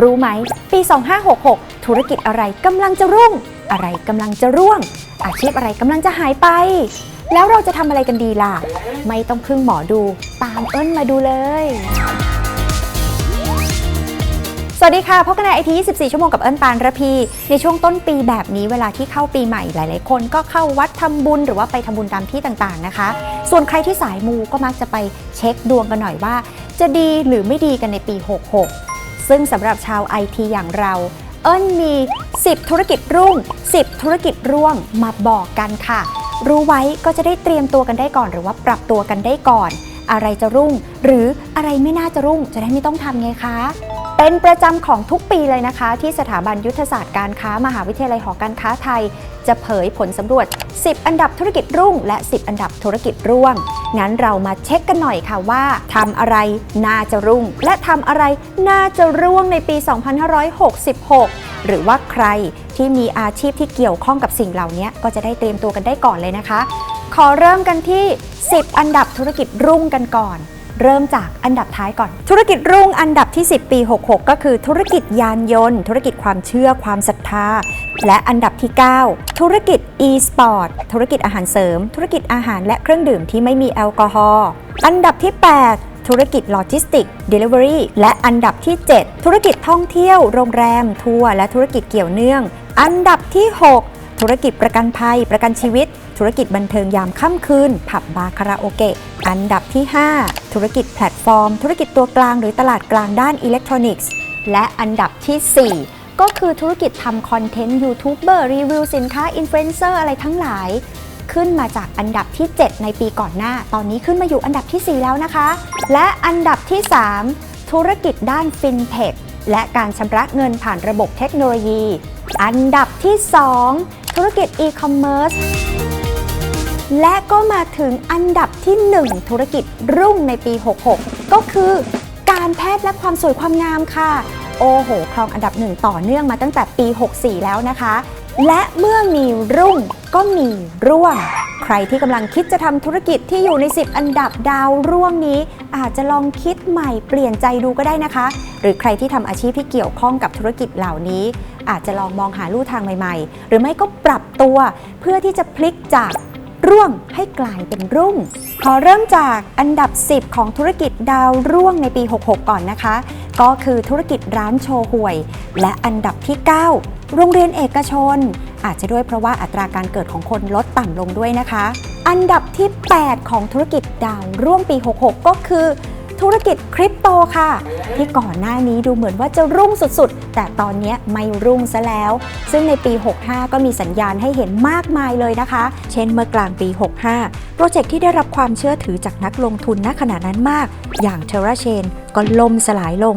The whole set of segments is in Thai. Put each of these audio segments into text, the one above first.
รู้ไหม ปี 2566 ธุรกิจอะไรกำลังจะรุ่ง อะไรกำลังจะร่วง อาชีพอะไรกำลังจะหายไป แล้วเราจะทำอะไรกันดีล่ะ ไม่ต้องพึ่งหมอดู ตามเอิ้นมาดูเลย สวัสดีค่ะพบกันในไอที24 ชั่วโมงกับเอิญปานระพี ในช่วงต้นปีแบบนี้เวลาที่เข้าปีใหม่หลาย ๆ คนก็เข้าวัดทำบุญหรือว่าไปทำบุญตามที่ต่าง ๆ นะคะ ส่วนใครที่สายมูก็มักจะไปเช็คดวงกันหน่อยว่า จะดีหรือไม่ดีกันในปี 66 ซึ่งสำหรับชาวไอทีอย่างเรา เอิญมี 10 ธุรกิจรุ่ง 10 ธุรกิจร่วงมาบอกกันค่ะ รู้ไว้ก็จะได้เตรียมตัวกันได้ก่อน หรือว่าปรับตัวกันได้ก่อน อะไรจะรุ่ง หรืออะไรไม่น่าจะรุ่งจะได้ไม่ต้องทำไงคะ เป็นประจำของทุกปีเลยนะคะ ที่สถาบันยุทธศาสตร์การค้ามหาวิทยาลัยหอการค้าไทย จะเผยผลสำรวจ 10 อันดับธุรกิจรุ่ง และ 10 อันดับธุรกิจร่วง งั้นเรามาเช็คกันหน่อยค่ะว่าทำอะไรน่าจะรุ่ง และทำอะไรน่าจะร่วงในปี 2566 หรือว่าใครที่มีอาชีพที่เกี่ยวข้องกับสิ่งเหล่านี้ก็จะได้เตรียมตัวกันได้ก่อนเลยนะคะ ขอเริ่มกันที่ 10 อันดับธุรกิจรุ่งกันก่อน เริ่มจากอันดับท้ายก่อน ธุรกิจรุ่งอันดับที่ 10 ปี 66 ก็คือธุรกิจยานยนต์ ธุรกิจความเชื่อความศรัทธา และอันดับที่ 9 ธุรกิจ e-sport ธุรกิจอาหารเสริม ธุรกิจอาหารและเครื่องดื่มที่ไม่มีแอลกอฮอล์อันดับที่ 8ธุรกิจโลจิสติก Delivery และอันดับที่ 7 ธุรกิจท่องเที่ยว โรงแรม ทัวร์ และธุรกิจเกี่ยวเนื่อง อันดับที่ 6 ธุรกิจประกันภัย ประกันชีวิต ธุรกิจบันเทิงยามค่ำคืน ผับบาร์คาราโอเกะ อันดับที่ 5 ธุรกิจแพลตฟอร์ม ธุรกิจตัวกลางหรือตลาดกลางด้านอิเล็กทรอนิกส์ และอันดับทีสี่ 4ก็คือธุรกิจทำคอนเทนต์ยูทูบเบอร์รีวิวสินค้าอินฟลูเอนเซอร์อะไรทั้งหลาย ขึ้นมาจากอันดับที่ 7 ในปีก่อนหน้า ตอนนี้ขึ้นมาอยู่อันดับที่ 4 แล้วนะคะ และอันดับที่ 3 ธุรกิจด้านฟินเทค และการชำระเงินผ่านระบบเทคโนโลยี อันดับที่ 2 ธุรกิจอีคอมเมิร์ซและก็มาถึงอันดับที่ 1 ธุรกิจรุ่งในปี 66 ก็คือการแพทย์และความสวยความงามค่ะ โอ้โห ครองอันดับหนึ่งต่อเนื่องมาตั้งแต่ปี 64 แล้วนะคะ และเมื่อมีรุ่งก็มีร่วง ใครที่กำลังคิดจะทำธุรกิจที่อยู่ใน 10 อันดับดาวร่วงนี้ อาจจะลองคิดใหม่เปลี่ยนใจดูก็ได้นะคะ หรือใครที่ทำอาชีพที่เกี่ยวข้องกับธุรกิจเหล่านี้ อาจจะลองมองหาลู่ทางใหม่ ๆ หรือไม่ก็ปรับตัวเพื่อที่จะพลิกจาก ร่วงให้กลายเป็นรุ่ง ขอเริ่มจากอันดับ 10 ของธุรกิจดาวร่วงในปี 66 ก่อนนะคะ ก็คือธุรกิจร้านโชห่วย และอันดับที่ 9 โรงเรียนเอกชน อาจจะด้วยเพราะว่าอัตราการเกิดของคนลดต่ำลงด้วยนะคะ อันดับที่ 8 ของธุรกิจดาวร่วงปี 66 ก็คือ ธุรกิจคริปโตค่ะ ที่ก่อนหน้านี้ดูเหมือนว่าจะรุ่งสุดๆ แต่ตอนนี้ไม่รุ่งซะแล้ว ซึ่งในปี 65 ก็มีสัญญาณให้เห็นมากมายเลยนะคะ เช่นเมื่อกลางปี 65 โปรเจกต์ที่ได้รับความเชื่อถือจากนักลงทุนณขณะนั้นมาก อย่าง Terra Chain ก็ล่มสลายลง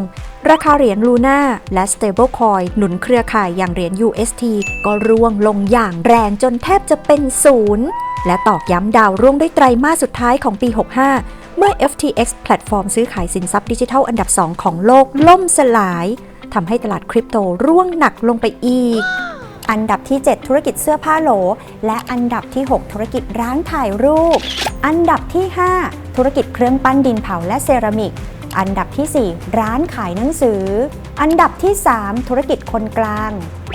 ราคาเหรียญลูน่าและ Stablecoin หนุนเครือข่ายอย่างเหรียญ UST ก็ร่วงลงอย่างแรงจนแทบจะเป็นศูนย์และตอกย้ำดาวร่วงด้วยไตรมาสสุดท้ายของปี 65 เมื่อ FTX แพลตฟอร์มซื้อขายสินทรัพย์ดิจิทัลอันดับ 2 ของโลกล่มสลายทำให้ตลาดคริปโตร่วงหนักลงไปอีก อันดับที่ 7 ธุรกิจเสื้อผ้าโหล และอันดับที่ 6 ธุรกิจร้านถ่ายรูป อันดับที่ 5 ธุรกิจเครื่องปั้นดินเผาและเซรามิก อันดับที่ 4 ร้านขายหนังสือ อันดับที่ 3 ธุรกิจคนกลาง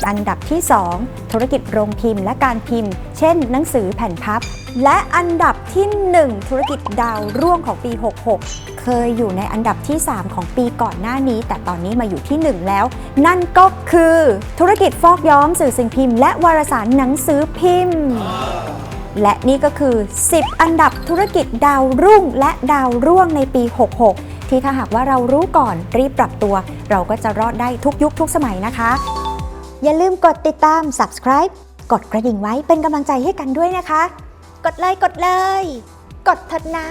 อันดับที่ 2 ธุรกิจโรงพิมพ์และการพิมพ์ เช่น หนังสือแผ่นพับ และอันดับที่ 1 ธุรกิจดาวร่วงของปี 66 เคยอยู่ในอันดับที่ 3 ของปีก่อนหน้านี้ แต่ตอนนี้มาอยู่ที่ 1 แล้ว นั่นก็คือธุรกิจฟอกย้อมสื่อสิ่งพิมพ์ และวารสารหนังสือพิมพ์และนี่ก็คือ 10 อันดับธุรกิจดาวรุ่งและดาวร่วงในปี 66 ที่ถ้าหากว่าเรารู้ก่อนรีบปรับตัว เราก็จะรอดได้ทุกยุคทุกสมัยนะคะ อย่าลืมกดติดตาม subscribe กดกระดิ่งไว้เป็นกำลังใจให้กันด้วยนะคะ กดเลยกดเลย กดเถิดนะ